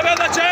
Quevedo,